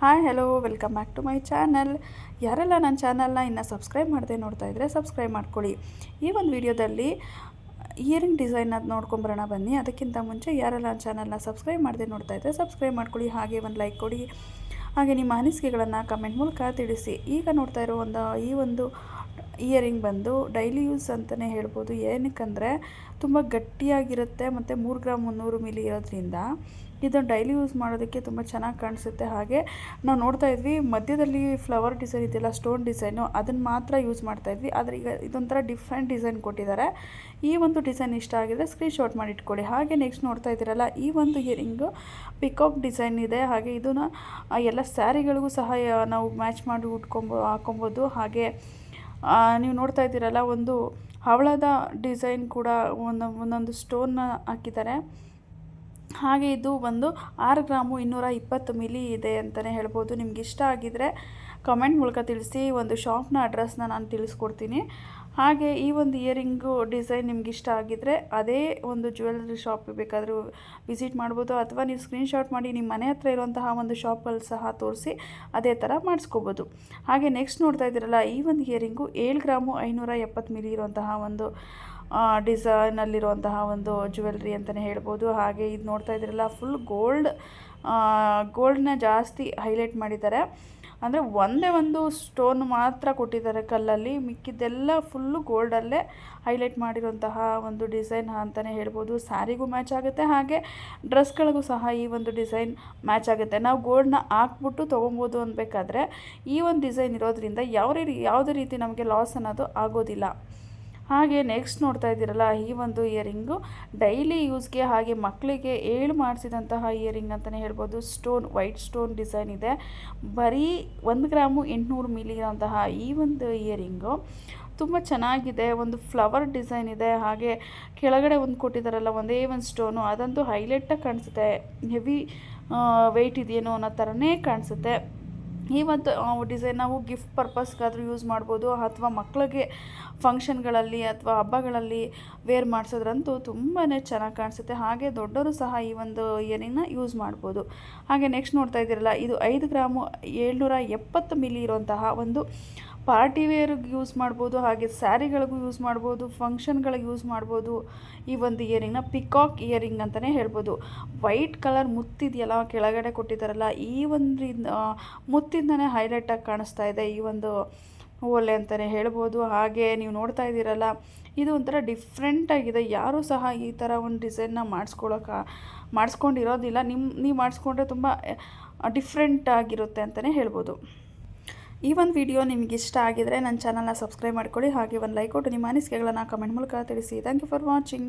Hi hello welcome back to my channel ಯಾರೆಲ್ಲ ನನ್ನ ಚಾನಲ್ನ ಇನ್ನು ಸಬ್ಸ್ಕ್ರೈಬ್ ಮಾಡದೆ ನೋಡ್ತಾ ಇದ್ದರೆ ಸಬ್ಸ್ಕ್ರೈಬ್ ಮಾಡ್ಕೊಳ್ಳಿ. ಈ ಒಂದು ವಿಡಿಯೋದಲ್ಲಿ ಇಯರಿಂಗ್ ಡಿಸೈನ್ ಅದು ನೋಡ್ಕೊಂಬರೋಣ ಬನ್ನಿ. ಅದಕ್ಕಿಂತ ಮುಂಚೆ ಯಾರೆಲ್ಲ ನನ್ನ ಚಾನಲ್ನ ಸಬ್ಸ್ಕ್ರೈಬ್ ಮಾಡದೆ ನೋಡ್ತಾ ಇದ್ದರೆ ಸಬ್ಸ್ಕ್ರೈಬ್ ಮಾಡ್ಕೊಳ್ಳಿ. ಹಾಗೆ ಒಂದು ಲೈಕ್ ಕೊಡಿ. ಹಾಗೆ ನಿಮ್ಮ ಅನಿಸಿಕೆಗಳನ್ನು ಕಮೆಂಟ್ ಮೂಲಕ ತಿಳಿಸಿ. ಈಗ ನೋಡ್ತಾ ಇರೋ ಒಂದು, ಈ ಒಂದು ಇಯರಿಂಗ್ ಬಂದು ಡೈಲಿ ಯೂಸ್ ಅಂತಲೇ ಹೇಳ್ಬೋದು. ಏನಕ್ಕಂದರೆ ತುಂಬ ಗಟ್ಟಿಯಾಗಿರುತ್ತೆ ಮತ್ತು ಮೂರು ಗ್ರಾಮ್ ಮುನ್ನೂರು ಮಿಲಿ ಇರೋದ್ರಿಂದ. ಇದನ್ನು ಡೈಲಿ ಯೂಸ್ ಮಾಡೋದಕ್ಕೆ ತುಂಬ ಚೆನ್ನಾಗಿ ಕಾಣಿಸುತ್ತೆ. ಹಾಗೆ ನಾವು ನೋಡ್ತಾ ಇದ್ವಿ, ಮಧ್ಯದಲ್ಲಿ ಫ್ಲವರ್ ಡಿಸೈನ್ ಇದೆಯಲ್ಲ, ಸ್ಟೋನ್ ಡಿಸೈನು, ಅದನ್ನು ಮಾತ್ರ ಯೂಸ್ ಮಾಡ್ತಾ ಇದ್ವಿ. ಆದರೆ ಈಗ ಇದೊಂಥರ ಡಿಫ್ರೆಂಟ್ ಡಿಸೈನ್ ಕೊಟ್ಟಿದ್ದಾರೆ. ಈ ಒಂದು ಡಿಸೈನ್ ಇಷ್ಟ ಆಗಿದ್ರೆ ಸ್ಕ್ರೀನ್ಶಾಟ್ ಮಾಡಿ ಇಟ್ಕೊಳ್ಳಿ. ಹಾಗೆ ನೆಕ್ಸ್ಟ್ ನೋಡ್ತಾ ಇದ್ದೀರಲ್ಲ, ಈ ಒಂದು ಇಯರಿಂಗು ಪಿಕಾಕ್ ಡಿಸೈನ್ ಇದೆ. ಹಾಗೆ ಇದನ್ನು ಎಲ್ಲ ಸ್ಯಾರಿಗಳಿಗೂ ಸಹ, ನಾವು ಮ್ಯಾಚ್ ಮಾಡಿ ಉಟ್ಕೊಂಬೋ, ಹಾಕೊಬೋದು. ಹಾಗೆ ನೀವು ನೋಡ್ತಾ ಇದ್ದೀರಲ್ಲ ಒಂದು ಹವಳದ ಡಿಸೈನ್ ಕೂಡ ಒಂದು ಒಂದೊಂದು ಸ್ಟೋನ್ನ ಹಾಕಿದ್ದಾರೆ. ಹಾಗೆ ಇದು ಒಂದು ಆರು ಗ್ರಾಮು ಇನ್ನೂರ ಇಪ್ಪತ್ತು ಮಿಲಿ ಇದೆ ಅಂತಲೇ ಹೇಳ್ಬೋದು. ನಿಮ್ಗೆ ಇಷ್ಟ ಆಗಿದರೆ ಕಮೆಂಟ್ ಮೂಲಕ ತಿಳಿಸಿ, ಒಂದು ಶಾಪ್ನ ಅಡ್ರೆಸ್ನ ನಾನು ತಿಳಿಸ್ಕೊಡ್ತೀನಿ. ಹಾಗೆ ಈ ಒಂದು ಇಯರಿಂಗು ಡಿಸೈನ್ ನಿಮ್ಗೆ ಇಷ್ಟ ಆಗಿದ್ದರೆ ಅದೇ ಒಂದು ಜ್ಯುವೆಲ್ಲರಿ ಶಾಪ್ ಬೇಕಾದರೂ ವಿಸಿಟ್ ಮಾಡ್ಬೋದು, ಅಥವಾ ನೀವು ಸ್ಕ್ರೀನ್ಶಾಟ್ ಮಾಡಿ ನಿಮ್ಮ ಮನೆ ಹತ್ರ ಇರುವಂತಹ ಒಂದು ಶಾಪಲ್ಲಿ ಸಹ ತೋರಿಸಿ ಅದೇ ಥರ ಮಾಡಿಸ್ಕೋಬೋದು. ಹಾಗೆ ನೆಕ್ಸ್ಟ್ ನೋಡ್ತಾ ಇದ್ದೀರಲ್ಲ, ಈ ಒಂದು ಇಯರಿಂಗು ಏಳು ಗ್ರಾಮು ಐನೂರ ಎಪ್ಪತ್ತು ಮಿಲಿ ಇರುವಂತಹ ಒಂದು ಡಿಸೈನಲ್ಲಿರುವಂತಹ ಒಂದು ಜ್ಯುವೆಲ್ರಿ ಅಂತಲೇ ಹೇಳ್ಬೋದು. ಹಾಗೆ ಇದು ನೋಡ್ತಾ ಇದ್ದೀರಲ್ಲ ಫುಲ್ ಗೋಲ್ಡ್ ಗೋಲ್ಡ್ನ ಜಾಸ್ತಿ ಹೈಲೈಟ್ ಮಾಡಿದ್ದಾರೆ. ಅಂದರೆ ಒಂದೇ ಒಂದು ಸ್ಟೋನ್ ಮಾತ್ರ ಕೊಟ್ಟಿದ್ದಾರೆ ಕಲ್ಲಲ್ಲಿ. ಮಿಕ್ಕಿದ್ದೆಲ್ಲ ಫುಲ್ಲು ಗೋಲ್ಡಲ್ಲೇ ಹೈಲೈಟ್ ಮಾಡಿರುವಂತಹ ಒಂದು ಡಿಸೈನ್ ಅಂತಲೇ ಹೇಳ್ಬೋದು. ಸ್ಯಾರಿಗೂ ಮ್ಯಾಚ್ ಆಗುತ್ತೆ, ಹಾಗೆ ಡ್ರೆಸ್ಗಳಿಗೂ ಸಹ ಈ ಒಂದು ಡಿಸೈನ್ ಮ್ಯಾಚ್ ಆಗುತ್ತೆ. ನಾವು ಗೋಲ್ಡ್ನ ಹಾಕ್ಬಿಟ್ಟು ತೊಗೊಬೋದು ಅನ್ಬೇಕಾದ್ರೆ ಈ ಒಂದು ಡಿಸೈನ್ ಇರೋದ್ರಿಂದ ಯಾವ ರೀತಿ ಯಾವುದೇ ರೀತಿ ನಮಗೆ ಲಾಸ್ ಅನ್ನೋದು ಆಗೋದಿಲ್ಲ. ಹಾಗೆ ನೆಕ್ಸ್ಟ್ ನೋಡ್ತಾ ಇದ್ದೀರಲ್ಲ, ಈ ಒಂದು ಇಯರಿಂಗು ಡೈಲಿ ಯೂಸ್ಗೆ ಹಾಗೆ ಮಕ್ಕಳಿಗೆ ಏಳು ಮಾಡಿಸಿದಂತಹ ಇಯರಿಂಗ್ ಅಂತಲೇ ಹೇಳ್ಬೋದು. ಸ್ಟೋನ್ ವೈಟ್ ಸ್ಟೋನ್ ಡಿಸೈನ್ ಇದೆ. ಬರೀ ಒಂದು ಗ್ರಾಮು ಎಂಟುನೂರು ಮಿಲಿ ಇರೋಂತಹ ಈ ಒಂದು ಇಯರಿಂಗು ತುಂಬ ಚೆನ್ನಾಗಿದೆ. ಒಂದು ಫ್ಲವರ್ ಡಿಸೈನ್ ಇದೆ. ಹಾಗೆ ಕೆಳಗಡೆ ಒಂದು ಕೊಟ್ಟಿದ್ದಾರಲ್ಲ ಒಂದೇ ಒಂದು ಸ್ಟೋನು ಅದಂತೂ ಹೈಲೈಟಾಗಿ ಕಾಣಿಸುತ್ತೆ. ಹೆವಿ ವೆಯ್ಟ್ ಇದೆಯೇನೋ ಅನ್ನೋ ಥರನೇ ಕಾಣಿಸುತ್ತೆ. ಈ ಒಂದು ಡಿಸೈನ್ ನಾವು ಗಿಫ್ಟ್ ಪರ್ಪಸ್ಗಾದರೂ ಯೂಸ್ ಮಾಡ್ಬೋದು, ಅಥವಾ ಮಕ್ಕಳಿಗೆ ಫಂಕ್ಷನ್ಗಳಲ್ಲಿ ಅಥವಾ ಹಬ್ಬಗಳಲ್ಲಿ ವೇರ್ ಮಾಡಿಸೋದ್ರಂತೂ ತುಂಬಾ ಚೆನ್ನಾಗಿ ಕಾಣಿಸುತ್ತೆ. ಹಾಗೆ ದೊಡ್ಡವರು ಸಹ ಈ ಒಂದು ಇಯರಿಂಗ್ನ ಯೂಸ್ ಮಾಡ್ಬೋದು. ಹಾಗೆ ನೆಕ್ಸ್ಟ್ ನೋಡ್ತಾ ಇದ್ದೀರಲ್ಲ, ಇದು ಐದು ಗ್ರಾಮು ಏಳ್ನೂರ ಎಪ್ಪತ್ತು ಮಿಲಿ ಇರುವಂತಹ ಒಂದು ಪಾರ್ಟಿ ವೇರ್ಗೆ ಯೂಸ್ ಮಾಡ್ಬೋದು, ಹಾಗೆ ಸ್ಯಾರಿಗಳಿಗೂ ಯೂಸ್ ಮಾಡ್ಬೋದು, ಫಂಕ್ಷನ್ಗಳಿಗೆ ಯೂಸ್ ಮಾಡ್ಬೋದು, ಈ ಒಂದು ಇಯರಿಂಗ್ನ ಪಿಕಾಕ್ ಇಯರಿಂಗ್ ಅಂತಲೇ ಹೇಳ್ಬೋದು. ವೈಟ್ ಕಲರ್ ಮುತ್ತಿದೆಯಲ್ಲ, ಕೆಳಗಡೆ ಕೊಟ್ಟಿದ್ದಾರಲ್ಲ, ಈ ಒಂದು ಮುತ್ತಿಂದನೇ ಹೈಲೈಟಾಗಿ ಕಾಣಿಸ್ತಾ ಇದೆ ಈ ಒಂದು ಓಲೆ ಅಂತಲೇ ಹೇಳ್ಬೋದು. ಹಾಗೆ ನೀವು ನೋಡ್ತಾ ಇದ್ದೀರಲ್ಲ, ಇದು ಒಂಥರ ಡಿಫ್ರೆಂಟಾಗಿದೆ ಯಾರೂ ಸಹ ಈ ಥರ ಒಂದು ಡಿಸೈನ್ನ ಮಾಡಿಸ್ಕೊಳಕ್ಕೆ ಮಾಡಿಸ್ಕೊಂಡಿರೋದಿಲ್ಲ. ನಿಮ್ಮ ನೀವು ಮಾಡಿಸ್ಕೊಂಡ್ರೆ ತುಂಬ ಡಿಫ್ರೆಂಟ್ ಆಗಿರುತ್ತೆ ಅಂತಲೇ ಹೇಳ್ಬೋದು. ಈ ಒಂದು ವಿಡಿಯೋ ನಿಮಗೆ ಇಷ್ಟ ಆಗಿದರೆ ನನ್ನ ಚಾನಲ್ನ ಸಬ್ಸ್ಕ್ರೈಬ್ ಮಾಡ್ಕೊಳ್ಳಿ ಹಾಗೆ ಒಂದು ಲೈಕ್ ಕೊಟ್ಟು ನಿಮ್ಮ ಅನಿಸಿಕೆಗಳನ್ನು ಕಮೆಂಟ್ ಮೂಲಕ ತಿಳಿಸಿ. Thank you for watching